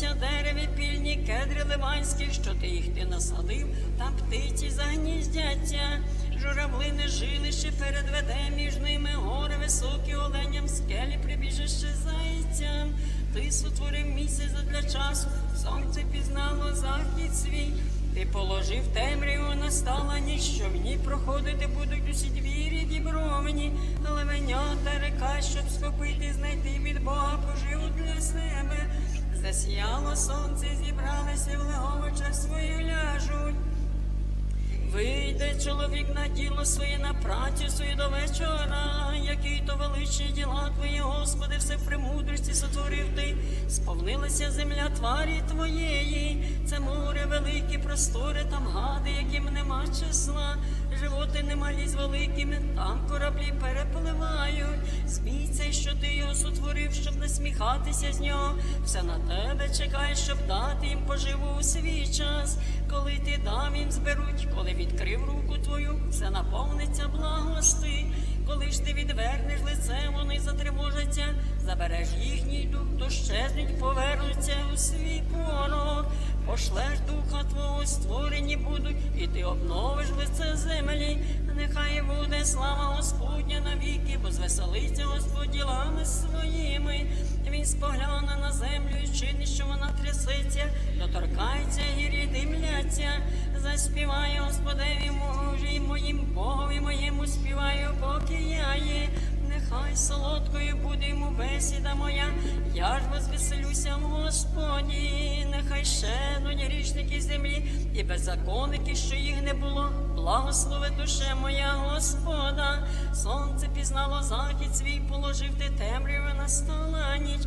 Деревця, дереві, пільні, кедри ливанські, що ти їх ти насадив, там птиці загніздяться. Журавлини жилище передведе між ними гори високі оленям, скелі прибіжище зайцям. Ти сотворив місяць для часу, сонце пізнало захід свій. Ти положив темряву, настала ніч, що в ній проходити будуть усі двірі дібровні, левенята река, щоб схопити, Засіяло сонце, зібралися в леговичах свою ляжуть. Вийде чоловік на діло своє, на працю свою до вечора, які то величні діла твої, Господи, все в премудрості сотворив ти, сповнилася земля тварі твоєї, це море великі простори, там гади, яким нема числа, животи немалі з великими, там кораблі перепливають. Смійся, що ти його сотворив, щоб насміхатися з нього, все на тебе чекає, щоб дати їм поживу у свій час, коли ти дам їм зберуть, коли відкрив руку твою, все наповниться благости. Коли ж ти відвернеш лице, вони затривожаться, забереш їхній дух, то щезнуть, повернуться у свій порог. Пошлеш духа твого, створені будуть, і ти обновиш лице землі. Нехай буде слава Господня навіки, бо звеселиться Господь ділами своїми. Він спогляне на землю і чинить, що вона трясеться, доторкається гірі димляться. Заспіваю Господеві мужі, моїм Богові моєму співаю, поки я є. Нехай солодкою буде йому бесіда моя, я ж возвеселюся в Господі, нехай щенуть грішники землі і беззаконники, що їх не було. Благослови душе моя Господа, сонце пізнало захід свій, положив ти темряву настала ніч.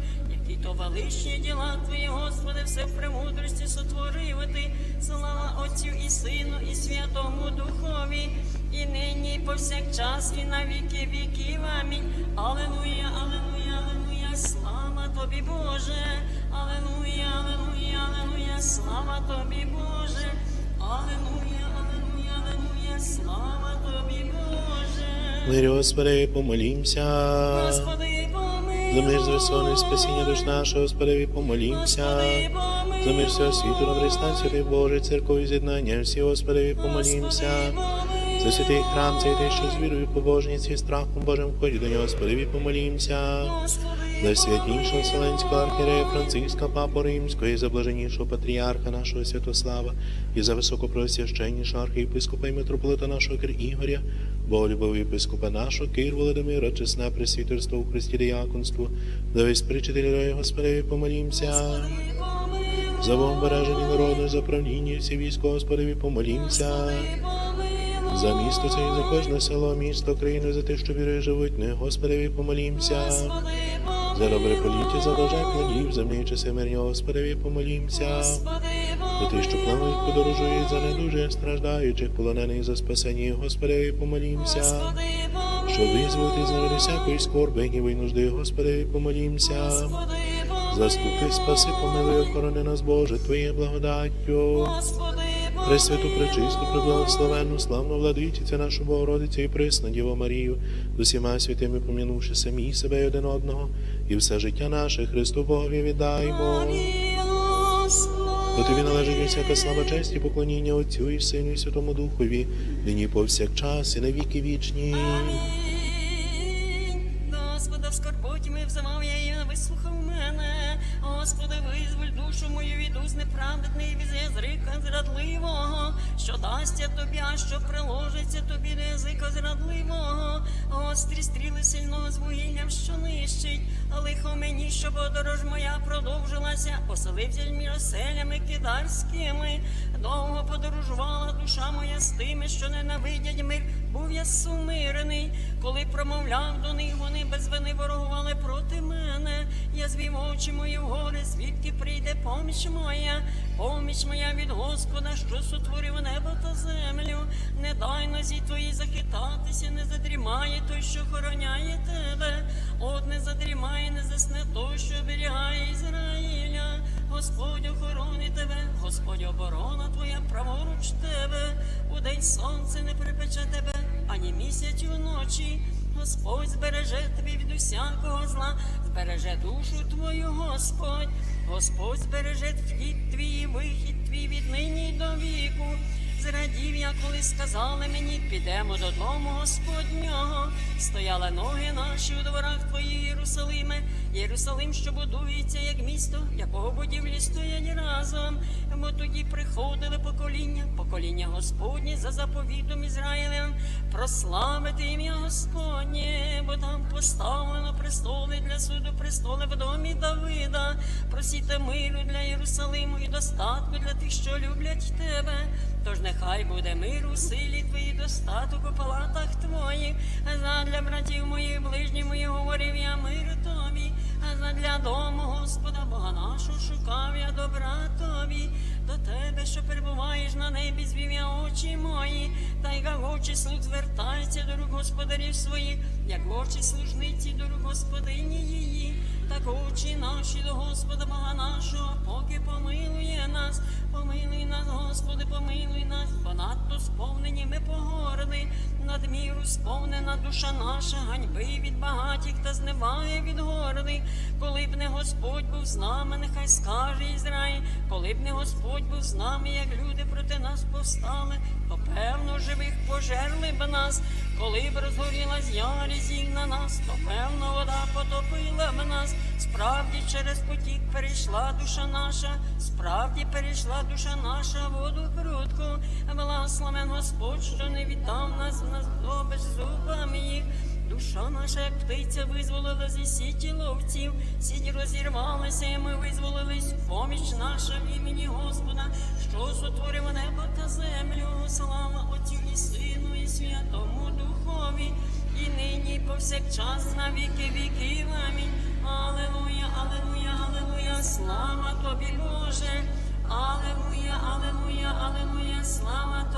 Які то величні діла Твої, Господи, все в премудрості сотворив ти. Слава Отцю і Сину, і Святому Духові, і нині, і повсякчас, і на віки віків. Амінь. Алелуя, алелуя, алелуя, слава тобі, Боже. Алелуя, алелуя, алелуя, слава тобі, Боже. Алелуя, алелуя, алелуя, слава тобі, Боже. Мирі, Господи, помолімся. Господи. За мир звесони спасіння душ нашого, Господи, помолімся. За мир всього світу, добрий стан, святий Боже, церкові з'єднання, всі, Господи, помолімся. За святий храм, цей те, що з вірою, побожність і страхом Божим вході до нього, Господи, помолімся. За святішого Вселенського архірея Франциска, Папу Римського, і за блаженнішого патріарха нашого Святослава, і за високопросвященнішого архієпископа і митрополита нашого Ігоря, Боголюбового єпископа нашого Кир Володимира, чесне пресвітерство у Христі Діяконству, за весь причителя Господи, помолімся. За вомбережені народу, за правління всі військо, Господи, помолімся. За місто це і за кожне село, місто, країну, за те, що віри живуть, не Господи, помолімся. За добре поліття, за бажай плодів, землі часи мирні, Господи, помолімся. За те, що плавають, подорожують, за недуже страждаючих, полонених за спасення, Господи, помолімся. Що визволити з невелі всякої скорби, гніви й нужди, Господи, помолімся. Заступи, спаси, помилуй, охорони нас, Боже, Твоєю благодаттю. Пресвяту, пречисту, преблагословенну, славну владичицю нашу Богородицю і присну Діву Марію, з усіма святими помінувши самі себе й один одного, і все життя наше Христу Богові віддаймо. Бо тобі належить всяка слава, честь і поклоніння Отцю і Сину, і Святому Духові, нині повсякчас і на віки вічні. Амінь. Господа, в скорботі ми взивав я, і вислухав мене. Господи, визволь душу мою від уз неправедний від язика зрадливого, що дасться тобі, а що приложиться тобі до язика зрадливого. Гострі стріли сильного з вугіллям, що нищить, а лихо що подорож моя продовжилася, поселився між оселями кидарськими. Довго подорожувала душа моя з тими, що ненавидять мир, був я сумирений, коли промовляв до них, вони без вини ворогували проти мене. Я звів очі мої в гори, звідки прийде поміч моя, поміч моя від Господа, що сотворив небо та землю. Не дай нозі твої захитатися, не задрімає той, що охороняє тебе. От не задрімає, не засне той, що оберігає Ізраїля. Господь охорони тебе, Господь оборона твоя праворуч тебе. У день сонце не припече тебе, ані місяць уночі. Господь збереже тобі від усякого зла, збереже душу твою, Господь. Господь збереже вхід твій, вихід твій від нині до віку. Зрадів я, коли сказали мені, підемо додому Господнього. Стояли ноги наші у дворах твої, Єрусалиме, Єрусалим, що будується, як місто, якого будівлі стоять разом. Бо тоді приходили покоління, покоління Господнє за заповітом Ізраїлем, прославити ім'я Господнє, бо там поставлено престоли для суду, престоли в домі Давида. Просіте миру для Єрусалиму і достатку для тих, що люблять тебе. Тож нехай буде мир у силі твоїй достаток у палатах твоїх, а задля братів моїх, ближніх моїх говорив я мир тобі, а задля дому Господа Бога нашого шукав я добра тебе, що перебуваєш на небі, звів я очі мої, та й як очі слуг звертаються до рук господарів своїх, як очі служниці до рук господині її. Так очі наші до Господа Бога нашого, поки помилує нас, помилуй нас, Господи, помилуй нас, бо надто сповнені ми погорди, надміру сповнена душа наша, ганьби від багатіх та зневаги від горди. Коли б не Господь був з нами, нехай скаже Ізраїль, коли б не Господь був з нами, як люди проти нас повстали, то певно живих пожерли б нас, коли б розгорілась ярість їх на нас, то певно вода потопила б нас. Справді через потік перейшла душа наша, справді перейшла душа наша воду крутку. Благословен Господь, що не віддав нас в нас добич зубами їх. Душа наша, птиця, визволила зі сіті ловців, сіті розірвалися, і ми визволились поміч наша в імені Господа, що сотворив небо та землю, слава Отцю і Сину, і Святому Духові, і нині, і повсякчас, на віки віків. Амінь. Алелуя, алелуя, алелуя, слава тобі, Боже, алелуя, алелуя, алелуя, слава тобі.